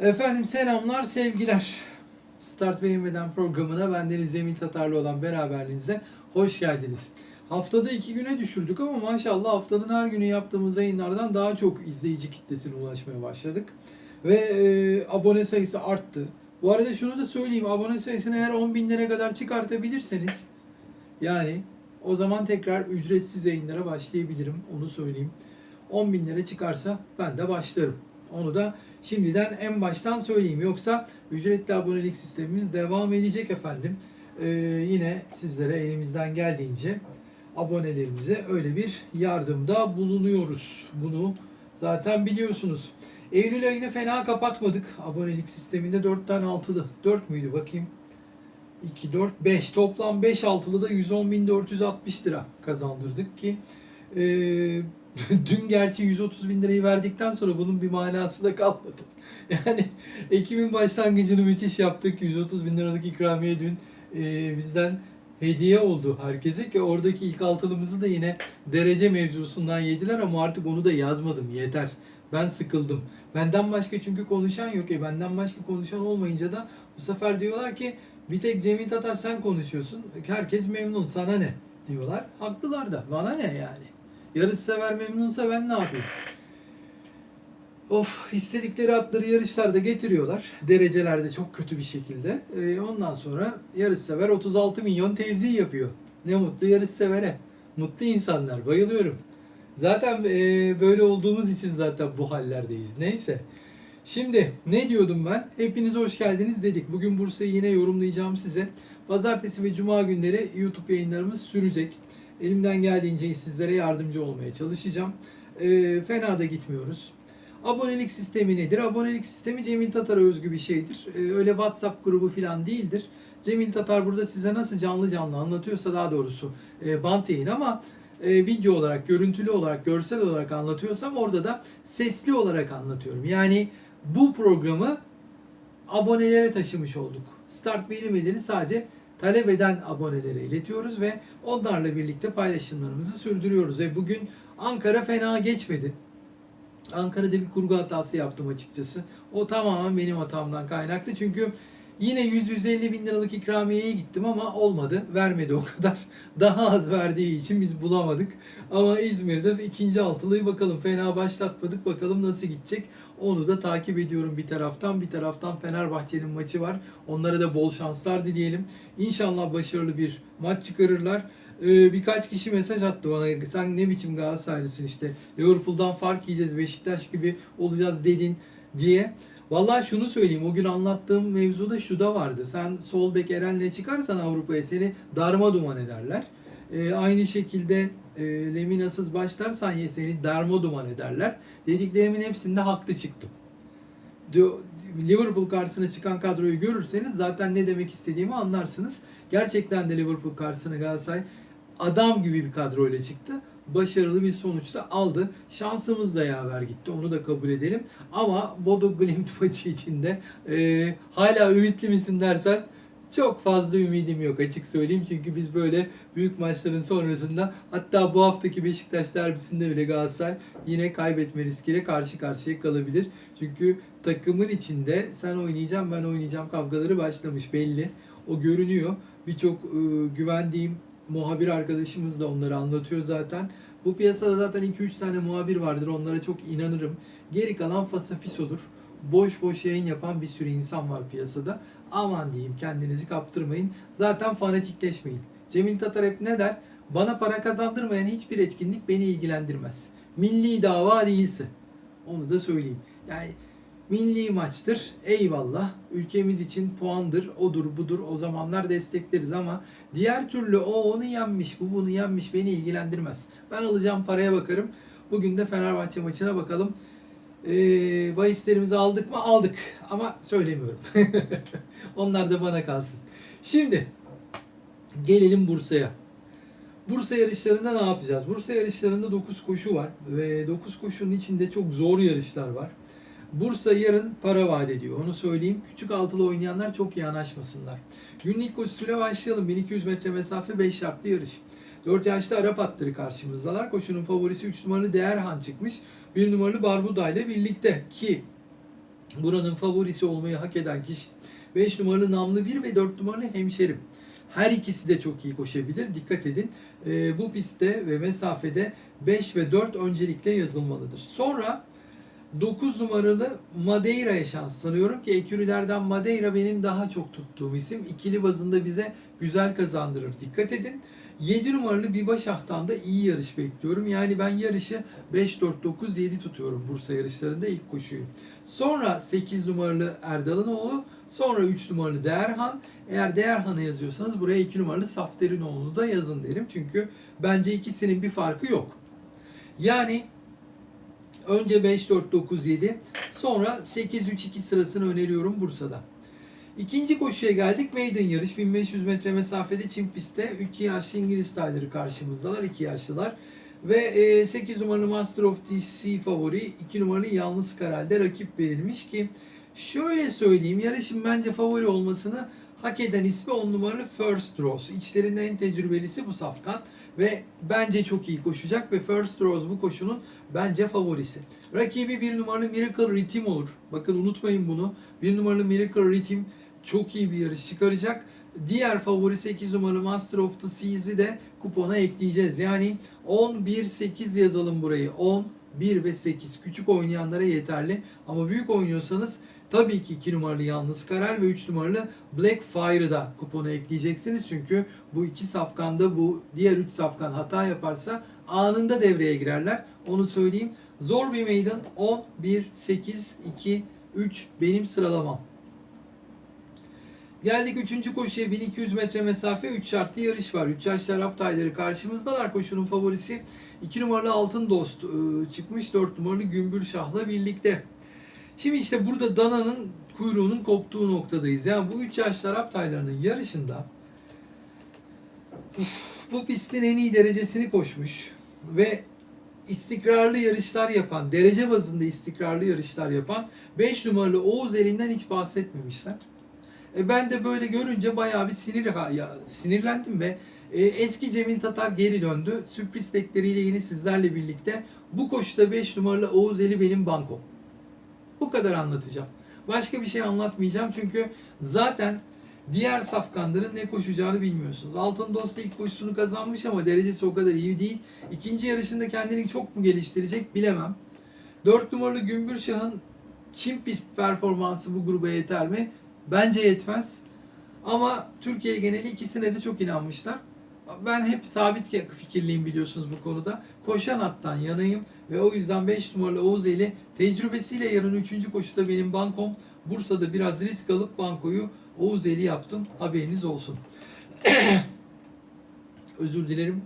Efendim selamlar, sevgiler. Start Verilmeden programına bendeniz Cemil Tatarlı olan beraberliğinize hoş geldiniz. Haftada iki güne düşürdük ama maşallah haftanın her günü yaptığımız yayınlardan daha çok izleyici kitlesine ulaşmaya başladık. Ve e, abone sayısı arttı. Bu arada şunu da söyleyeyim, abone sayısını eğer 10 binlere kadar çıkartabilirseniz yani o zaman tekrar ücretsiz yayınlara başlayabilirim, onu söyleyeyim. 10 binlere çıkarsa ben de başlarım. Onu da şimdiden en baştan söyleyeyim. Yoksa ücretli abonelik sistemimiz devam edecek efendim. Ee, yine sizlere elimizden geldiğince abonelerimize öyle bir yardımda bulunuyoruz. Bunu zaten biliyorsunuz. Eylül ayını fena kapatmadık. Abonelik sisteminde 4 tane altılı. 4 müydü bakayım. 2, 4, 5. Toplam 5 altılı da 110.460 lira kazandırdık ki e, dün gerçi 130 bin lirayı verdikten sonra bunun bir manası da kalmadı. Yani Ekim'in başlangıcını müthiş yaptık. 130 bin liralık ikramiye dün e, bizden hediye oldu herkese ki oradaki ilk altılımızı da yine derece mevzusundan yediler ama artık onu da yazmadım yeter. Ben sıkıldım. Benden başka çünkü konuşan yok. E benden başka konuşan olmayınca da bu sefer diyorlar ki bir tek Cemil Tatar sen konuşuyorsun. Herkes memnun sana ne diyorlar. Haklılar da bana ne yani. Yarış sever memnunsa ben ne yapayım? Of istedikleri atları yarışlarda getiriyorlar. Derecelerde çok kötü bir şekilde. Ee, ondan sonra yarış sever 36 milyon tevzi yapıyor. Ne mutlu yarış severe. Mutlu insanlar. Bayılıyorum. Zaten e, böyle olduğumuz için zaten bu hallerdeyiz. Neyse. Şimdi ne diyordum ben? Hepiniz hoş geldiniz dedik. Bugün Bursa'yı yine yorumlayacağım size. Pazartesi ve Cuma günleri YouTube yayınlarımız sürecek. Elimden geldiğince sizlere yardımcı olmaya çalışacağım. E, fena da gitmiyoruz. Abonelik sistemi nedir? Abonelik sistemi Cemil Tatar'a özgü bir şeydir. Ee, öyle WhatsApp grubu falan değildir. Cemil Tatar burada size nasıl canlı canlı anlatıyorsa daha doğrusu e, bant yayın ama e, video olarak, görüntülü olarak, görsel olarak anlatıyorsam orada da sesli olarak anlatıyorum. Yani bu programı abonelere taşımış olduk. Start verilmediğini sadece talep eden abonelere iletiyoruz ve onlarla birlikte paylaşımlarımızı sürdürüyoruz. Ve bugün Ankara fena geçmedi. Ankara'da bir kurgu hatası yaptım açıkçası. O tamamen benim hatamdan kaynaklı. Çünkü yine 100-150 bin liralık ikramiyeye gittim ama olmadı. Vermedi o kadar. Daha az verdiği için biz bulamadık. Ama İzmir'de ikinci altılıyı bakalım. Fena başlatmadık. Bakalım nasıl gidecek. Onu da takip ediyorum bir taraftan. Bir taraftan Fenerbahçe'nin maçı var. Onlara da bol şanslar dileyelim. İnşallah başarılı bir maç çıkarırlar. Ee, birkaç kişi mesaj attı bana. Sen ne biçim Galatasaraylısın işte. Liverpool'dan fark yiyeceğiz. Beşiktaş gibi olacağız dedin diye. Vallahi şunu söyleyeyim. O gün anlattığım mevzuda şu da vardı. Sen sol bek Eren'le çıkarsan Avrupa'ya seni darma duman ederler. Ee, aynı şekilde e, Lemina'sız başlarsan seni darma duman ederler. Dediklerimin hepsinde haklı çıktım. Liverpool karşısına çıkan kadroyu görürseniz zaten ne demek istediğimi anlarsınız. Gerçekten de Liverpool karşısına Galatasaray adam gibi bir kadroyla çıktı. Başarılı bir sonuçta aldı. Şansımız da yaver gitti. Onu da kabul edelim. Ama Bodo Glimt maçı içinde e, hala ümitli misin dersen çok fazla ümidim yok açık söyleyeyim. Çünkü biz böyle büyük maçların sonrasında hatta bu haftaki Beşiktaş derbisinde bile Galatasaray yine kaybetme riskiyle karşı karşıya kalabilir. Çünkü takımın içinde sen oynayacaksın ben oynayacağım kavgaları başlamış belli. O görünüyor. Birçok e, güvendiğim muhabir arkadaşımız da onları anlatıyor zaten. Bu piyasada zaten 2-3 tane muhabir vardır. Onlara çok inanırım. Geri kalan fasafisodur. Boş boş yayın yapan bir sürü insan var piyasada. Aman diyeyim kendinizi kaptırmayın. Zaten fanatikleşmeyin. Cemil Tatar hep ne der? Bana para kazandırmayan hiçbir etkinlik beni ilgilendirmez. Milli dava değilse. Onu da söyleyeyim. Yani milli maçtır. Eyvallah. Ülkemiz için puandır. Odur budur. O zamanlar destekleriz ama diğer türlü o onu yenmiş, bu bunu yenmiş beni ilgilendirmez. Ben alacağım paraya bakarım. Bugün de Fenerbahçe maçına bakalım. Ee, bahislerimizi aldık mı? Aldık. Ama söylemiyorum. Onlar da bana kalsın. Şimdi gelelim Bursa'ya. Bursa yarışlarında ne yapacağız? Bursa yarışlarında 9 koşu var ve 9 koşunun içinde çok zor yarışlar var. Bursa yarın para vaat ediyor. Onu söyleyeyim. Küçük altılı oynayanlar çok iyi anlaşmasınlar. Günün ilk koşusuyla başlayalım. 1200 metre mesafe 5 şartlı yarış. 4 yaşlı Arap atları karşımızdalar. Koşunun favorisi 3 numaralı Değerhan çıkmış. 1 numaralı Barbuda ile birlikte ki buranın favorisi olmayı hak eden kişi 5 numaralı Namlı 1 ve 4 numaralı Hemşerim. Her ikisi de çok iyi koşabilir. Dikkat edin. Ee, bu pistte ve mesafede 5 ve 4 öncelikle yazılmalıdır. Sonra 9 numaralı Madeira'ya şans tanıyorum ki ekürülerden Madeira benim daha çok tuttuğum isim. İkili bazında bize güzel kazandırır. Dikkat edin. 7 numaralı Biba Şah'tan da iyi yarış bekliyorum. Yani ben yarışı 5-4-9-7 tutuyorum Bursa yarışlarında ilk koşuyu. Sonra 8 numaralı Erdal'ınoğlu, sonra 3 numaralı Değerhan. Eğer Değerhan'ı yazıyorsanız buraya 2 numaralı Safterinoğlu'nu da yazın derim. Çünkü bence ikisinin bir farkı yok. Yani önce 5-4-9-7 sonra 8-3-2 sırasını öneriyorum Bursa'da. İkinci koşuya geldik. Maiden yarış 1500 metre mesafede çim pistte 2 yaşlı İngiliz tayları karşımızdalar. 2 yaşlılar. Ve e, 8 numaralı Master of Sea favori 2 numaralı Yalnız Karal'de rakip verilmiş ki şöyle söyleyeyim yarışın bence favori olmasını hak eden ismi 10 numaralı First Rose. İçlerinden en tecrübelisi bu safkan ve bence çok iyi koşacak ve First Rose bu koşunun bence favorisi. Rakibi bir numaralı Miracle Rhythm olur. Bakın unutmayın bunu. Bir numaralı Miracle Rhythm çok iyi bir yarış çıkaracak. Diğer favori 8 numaralı Master of the Seas'i de kupona ekleyeceğiz. Yani 10, 1, 8 yazalım burayı. 10, 1 ve 8. Küçük oynayanlara yeterli. Ama büyük oynuyorsanız tabii ki 2 numaralı Yalnız Karar ve 3 numaralı Black Fire'ı da kupona ekleyeceksiniz. Çünkü bu iki safkanda bu diğer 3 safkan hata yaparsa anında devreye girerler. Onu söyleyeyim. Zor bir meydan. 10, 1, 8, 2, 3 benim sıralamam. Geldik 3. koşuya 1200 metre mesafe 3 şartlı yarış var. 3 yaş Arap tayları karşımızdalar. Koşunun favorisi 2 numaralı Altın Dost ıı, çıkmış 4 numaralı Gümbür Şah'la birlikte. Şimdi işte burada dananın kuyruğunun koptuğu noktadayız. Yani bu 3 yaşlı Arap taylarının yarışında bu pistin en iyi derecesini koşmuş ve istikrarlı yarışlar yapan, derece bazında istikrarlı yarışlar yapan 5 numaralı Oğuz elinden hiç bahsetmemişler. E ben de böyle görünce bayağı bir sinir ya, sinirlendim ve e, eski Cemil Tatar geri döndü. Sürpriz tekleriyle yine sizlerle birlikte bu koşuda 5 numaralı Oğuz Eli benim banko. Bu kadar anlatacağım. Başka bir şey anlatmayacağım çünkü zaten diğer safkanların ne koşacağını bilmiyorsunuz. Altın Dost ilk koşusunu kazanmış ama derecesi o kadar iyi değil. İkinci yarışında kendini çok mu geliştirecek bilemem. 4 numaralı Gümbür Şah'ın Çin pist performansı bu gruba yeter mi? Bence yetmez. Ama Türkiye geneli ikisine de çok inanmışlar. Ben hep sabit fikirliyim biliyorsunuz bu konuda. Koşan attan yanayım ve o yüzden 5 numaralı Oğuz Eli tecrübesiyle yarın 3. koşuda benim bankom Bursa'da biraz risk alıp bankoyu Oğuz Eli yaptım. Haberiniz olsun. Özür dilerim.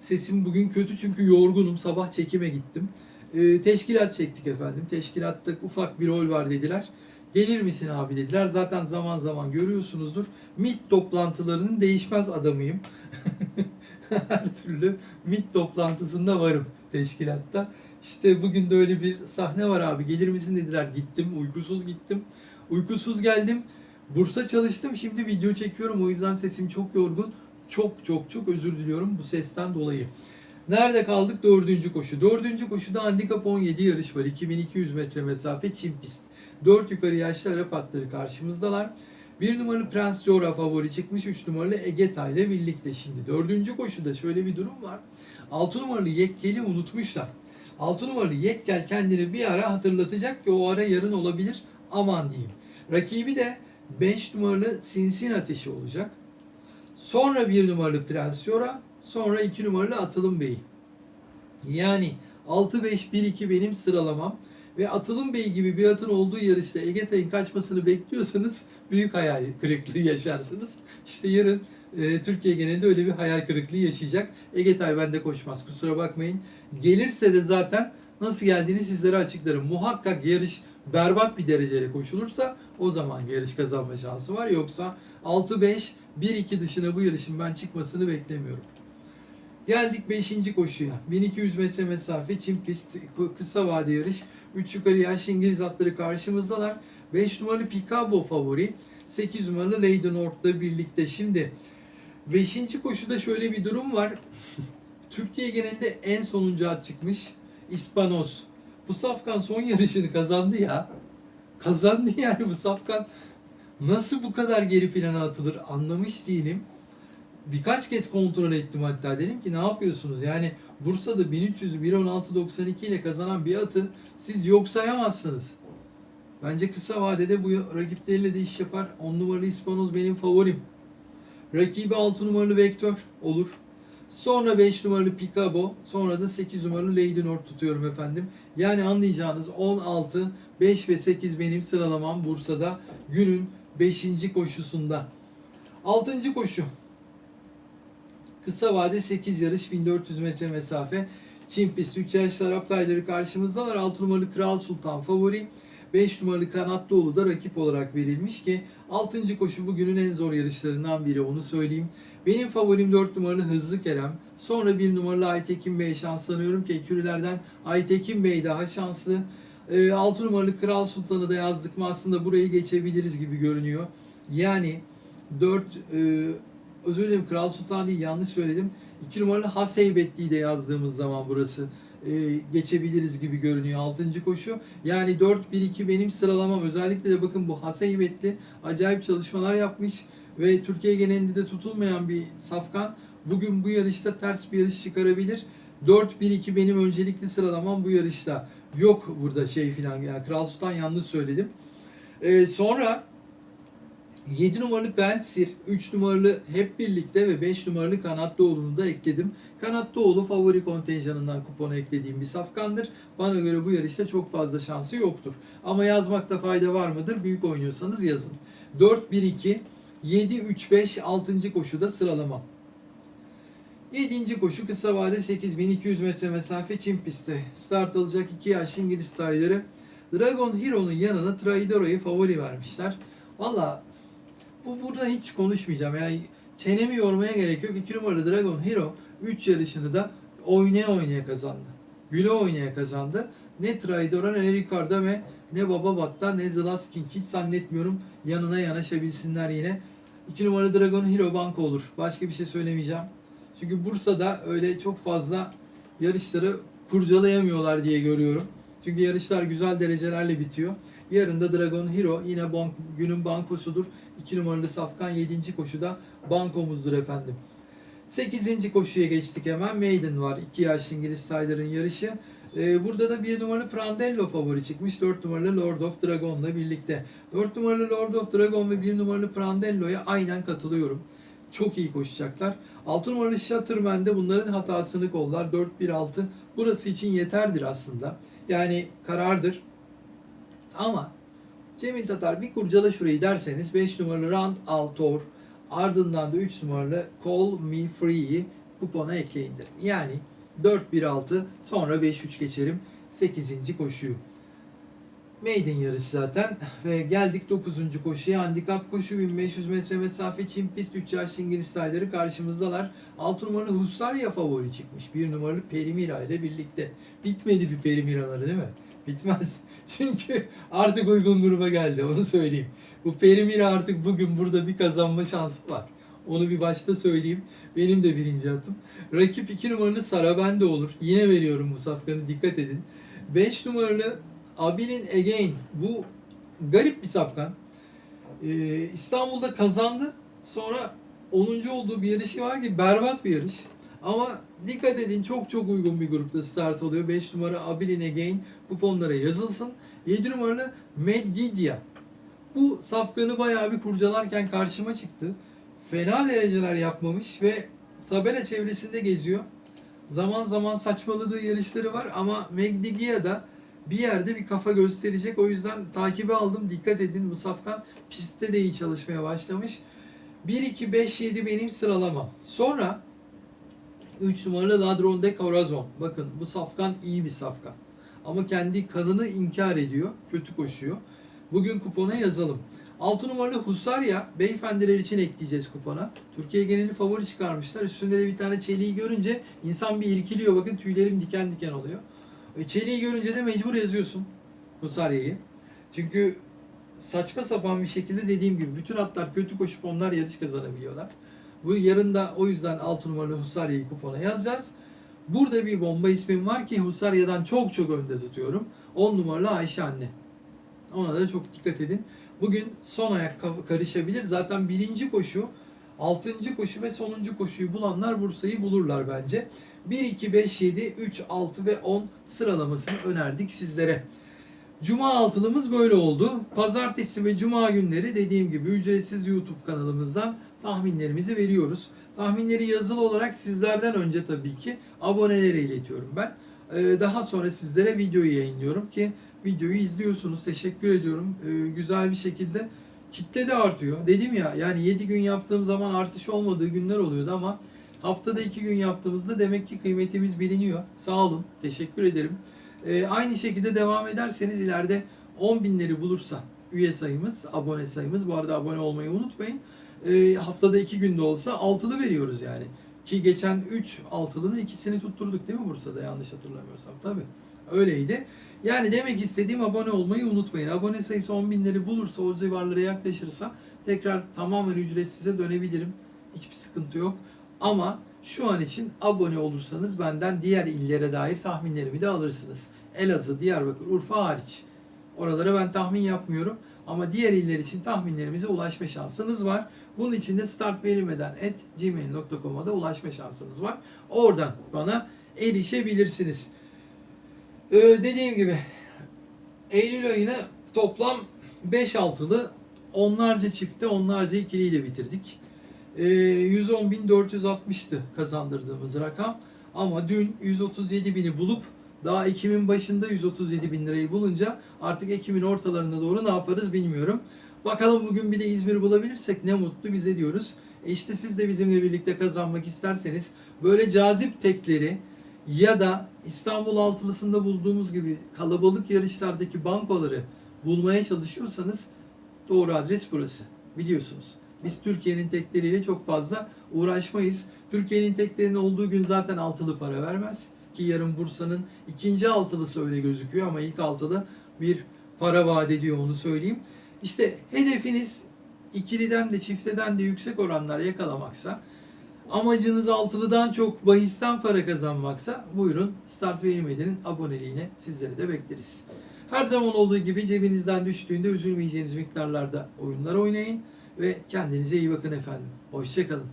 Sesim bugün kötü çünkü yorgunum. Sabah çekime gittim. Ee, teşkilat çektik efendim. Teşkilatta ufak bir rol var dediler. Gelir misin abi dediler. Zaten zaman zaman görüyorsunuzdur. MIT toplantılarının değişmez adamıyım. Her türlü MIT toplantısında varım teşkilatta. İşte bugün de öyle bir sahne var abi. Gelir misin dediler. Gittim. Uykusuz gittim. Uykusuz geldim. Bursa çalıştım. Şimdi video çekiyorum. O yüzden sesim çok yorgun. Çok çok çok özür diliyorum bu sesten dolayı. Nerede kaldık? Dördüncü koşu. Dördüncü koşuda handikap 17 yarış var. 2200 metre mesafe çim pist. 4 yukarı yaşlı Arap atları karşımızdalar. 1 numaralı Prens Jora favori çıkmış. 3 numaralı Egeta ile birlikte şimdi. Dördüncü koşuda şöyle bir durum var. 6 numaralı Yekkel'i unutmuşlar. 6 numaralı Yekkel kendini bir ara hatırlatacak ki o ara yarın olabilir. Aman diyeyim. Rakibi de 5 numaralı Sinsin Ateşi olacak. Sonra 1 numaralı Prens Jora. Sonra 2 numaralı Atılım Bey. Yani 6-5-1-2 benim sıralamam. Ve Atılım Bey gibi bir atın olduğu yarışta Egetay'ın kaçmasını bekliyorsanız büyük hayal kırıklığı yaşarsınız. İşte yarın e, Türkiye genelinde öyle bir hayal kırıklığı yaşayacak. Egetay bende koşmaz kusura bakmayın. Gelirse de zaten nasıl geldiğini sizlere açıklarım. Muhakkak yarış berbat bir dereceyle koşulursa o zaman yarış kazanma şansı var. Yoksa 6-5, 1-2 dışına bu yarışın ben çıkmasını beklemiyorum. Geldik 5. koşuya. 1200 metre mesafe, çim pist, kısa vade yarış. 3 yukarı yaş İngiliz atları karşımızdalar. 5 numaralı Picabo favori. 8 numaralı Leyden Ort'la birlikte. Şimdi 5. koşuda şöyle bir durum var. Türkiye genelinde en sonuncu at çıkmış. İspanos. Bu safkan son yarışını kazandı ya. kazandı yani bu safkan. Nasıl bu kadar geri plana atılır anlamış değilim. Birkaç kez kontrol ettim hatta dedim ki ne yapıyorsunuz? Yani Bursa'da 1300'ü 1.16.92 ile kazanan bir atı siz yok sayamazsınız. Bence kısa vadede bu rakipleriyle de iş yapar. 10 numaralı İspanoz benim favorim. Rakibi 6 numaralı Vektör olur. Sonra 5 numaralı Picabo, sonra da 8 numaralı Lady North tutuyorum efendim. Yani anlayacağınız 16, 5 ve 8 benim sıralamam Bursa'da günün 5. koşusunda. 6. koşu. Kısa vade 8 yarış 1400 metre mesafe. Çin pist 3 yaş Arap tayları karşımızdalar. 6 numaralı Kral Sultan favori. 5 numaralı Kanatlıoğlu da rakip olarak verilmiş ki 6. koşu bugünün en zor yarışlarından biri onu söyleyeyim. Benim favorim 4 numaralı Hızlı Kerem. Sonra 1 numaralı Aytekin Bey şanslanıyorum ki ekürülerden Aytekin Bey daha şanslı. 6 numaralı Kral Sultan'ı da yazdık mı aslında burayı geçebiliriz gibi görünüyor. Yani 4 özür dilerim Kral Sultan değil yanlış söyledim. 2 numaralı Has Heybetli'yi de yazdığımız zaman burası e, geçebiliriz gibi görünüyor 6. koşu. Yani 4-1-2 benim sıralamam. Özellikle de bakın bu Has Heybetli acayip çalışmalar yapmış ve Türkiye genelinde de tutulmayan bir safkan. Bugün bu yarışta ters bir yarış çıkarabilir. 4-1-2 benim öncelikli sıralamam bu yarışta. Yok burada şey filan. Yani Kral Sultan yanlış söyledim. Ee, sonra 7 numaralı Bentsir, 3 numaralı hep birlikte ve 5 numaralı Kanatlıoğlu'nu da ekledim. Kanatlıoğlu favori kontenjanından kupona eklediğim bir safkandır. Bana göre bu yarışta çok fazla şansı yoktur. Ama yazmakta fayda var mıdır? Büyük oynuyorsanız yazın. 4-1-2, 7-3-5, 6. koşuda sıralama. 7. koşu kısa vade 8200 metre mesafe Çin pistte. Start alacak 2 yaşlı İngiliz tayları. Dragon Hero'nun yanına Traidoro'yu favori vermişler. Valla bu burada hiç konuşmayacağım. Yani çenemi yormaya gerek yok. 2 numaralı Dragon Hero 3 yarışını da oynaya oynaya kazandı. Güle oynaya kazandı. Ne Traidora ne Ricardo ve ne Baba Batta ne The Last King hiç zannetmiyorum yanına yanaşabilsinler yine. 2 numaralı Dragon Hero banko olur. Başka bir şey söylemeyeceğim. Çünkü Bursa'da öyle çok fazla yarışları kurcalayamıyorlar diye görüyorum. Çünkü yarışlar güzel derecelerle bitiyor. Yarın da Dragon Hero yine bank, günün bankosudur. 2 numaralı Safkan 7. koşuda bankomuzdur efendim. 8. koşuya geçtik hemen. Maiden var. 2 yaşlı İngiliz sayların yarışı. Ee, burada da 1 numaralı Prandello favori çıkmış. 4 numaralı Lord of Dragon'la birlikte. 4 numaralı Lord of Dragon ve 1 numaralı Prandello'ya aynen katılıyorum. Çok iyi koşacaklar. 6 numaralı Shatterman de bunların hatasını kollar. 4-1-6. Burası için yeterdir aslında. Yani karardır. Ama Cemil Tatar bir kurcala şurayı derseniz 5 numaralı Rand Altor ardından da 3 numaralı Call Me Free'yi kupona ekleyin derim. Yani 4-1-6 sonra 5-3 geçerim 8. koşuyu. Maiden yarışı zaten ve geldik 9. koşuya handikap koşu 1500 metre mesafe Çin pist 3 yaşlı İngiliz sayları karşımızdalar. 6 numaralı Husarya favori çıkmış. 1 numaralı Perimira ile birlikte. Bitmedi bir Perimiraları değil mi? Bitmez. Çünkü artık uygun gruba geldi onu söyleyeyim. Bu Perimira artık bugün burada bir kazanma şansı var. Onu bir başta söyleyeyim. Benim de birinci atım. Rakip 2 numaralı Sarabende olur. Yine veriyorum bu safkanı dikkat edin. 5 numaralı Abilin Again. Bu garip bir safkan. Ee, İstanbul'da kazandı. Sonra 10. olduğu bir yarışı var ki berbat bir yarış. Ama dikkat edin çok çok uygun bir grupta start oluyor. 5 numara Abilin Again kuponlara yazılsın. 7 numaralı Medgidia. Bu safkanı bayağı bir kurcalarken karşıma çıktı. Fena dereceler yapmamış ve tabela çevresinde geziyor. Zaman zaman saçmaladığı yarışları var ama Megdigia da bir yerde bir kafa gösterecek. O yüzden takibe aldım. Dikkat edin bu safkan pistte de iyi çalışmaya başlamış. 1, 2, 5, 7 benim sıralamam. Sonra 3 numaralı Ladron de Corazon. Bakın bu safkan iyi bir safkan. Ama kendi kanını inkar ediyor. Kötü koşuyor. Bugün kupona yazalım. 6 numaralı Husarya beyefendiler için ekleyeceğiz kupona. Türkiye geneli favori çıkarmışlar. Üstünde de bir tane çeliği görünce insan bir irkiliyor. Bakın tüylerim diken diken oluyor. E, Çeliği görünce de mecbur yazıyorsun Husarya'yı. Çünkü saçma sapan bir şekilde dediğim gibi bütün atlar kötü koşup onlar yarış kazanabiliyorlar. Bu yarın da o yüzden 6 numaralı Husarya'yı kupona yazacağız. Burada bir bomba ismim var ki Husarya'dan çok çok önde tutuyorum. 10 numaralı Ayşe anne. Ona da çok dikkat edin. Bugün son ayak ka- karışabilir. Zaten birinci koşu, altıncı koşu ve sonuncu koşuyu bulanlar Bursa'yı bulurlar bence. 1, 2, 5, 7, 3, 6 ve 10 sıralamasını önerdik sizlere. Cuma altılımız böyle oldu. Pazartesi ve cuma günleri dediğim gibi ücretsiz YouTube kanalımızdan tahminlerimizi veriyoruz. Tahminleri yazılı olarak sizlerden önce tabii ki abonelere iletiyorum ben. Ee, Daha sonra sizlere videoyu yayınlıyorum ki videoyu izliyorsunuz. Teşekkür ediyorum. Ee, Güzel bir şekilde kitle de artıyor. Dedim ya yani 7 gün yaptığım zaman artış olmadığı günler oluyordu ama haftada 2 gün yaptığımızda demek ki kıymetimiz biliniyor. Sağ olun. Teşekkür ederim. Ee, aynı şekilde devam ederseniz ileride 10 binleri bulursa üye sayımız, abone sayımız. Bu arada abone olmayı unutmayın. Ee, haftada 2 günde olsa altılı veriyoruz yani. Ki geçen 3 altılının ikisini tutturduk değil mi Bursa'da yanlış hatırlamıyorsam tabii. Öyleydi. Yani demek istediğim abone olmayı unutmayın. Abone sayısı 10 binleri bulursa o civarlara yaklaşırsa tekrar tamamen ücretsize dönebilirim. Hiçbir sıkıntı yok. Ama şu an için abone olursanız benden diğer illere dair tahminlerimi de alırsınız. Elazığ, Diyarbakır, Urfa hariç. Oralara ben tahmin yapmıyorum. Ama diğer iller için tahminlerimize ulaşma şansınız var. Bunun için de start verilmeden at gmail.com'a da ulaşma şansınız var. Oradan bana erişebilirsiniz. Ee, dediğim gibi Eylül ayını toplam 5 altılı onlarca çifte onlarca ikiliyle bitirdik. Ee, 110.460'tı kazandırdığımız rakam. Ama dün 137 bini bulup daha Ekim'in başında 137 bin lirayı bulunca artık Ekim'in ortalarına doğru ne yaparız bilmiyorum. Bakalım bugün bir de İzmir bulabilirsek ne mutlu bize diyoruz. E işte siz de bizimle birlikte kazanmak isterseniz böyle cazip tekleri ya da İstanbul altılısında bulduğumuz gibi kalabalık yarışlardaki bankoları bulmaya çalışıyorsanız doğru adres burası. Biliyorsunuz. Biz Türkiye'nin tekleriyle çok fazla uğraşmayız. Türkiye'nin teklerinin olduğu gün zaten altılı para vermez. Ki yarın Bursa'nın ikinci altılısı öyle gözüküyor ama ilk altılı bir para vaat ediyor onu söyleyeyim. İşte hedefiniz ikiliden de çifteden de yüksek oranlar yakalamaksa amacınız altılıdan çok bahisten para kazanmaksa buyurun Start ve İlmedi'nin aboneliğine sizleri de bekleriz. Her zaman olduğu gibi cebinizden düştüğünde üzülmeyeceğiniz miktarlarda oyunlar oynayın ve kendinize iyi bakın efendim. Hoşçakalın.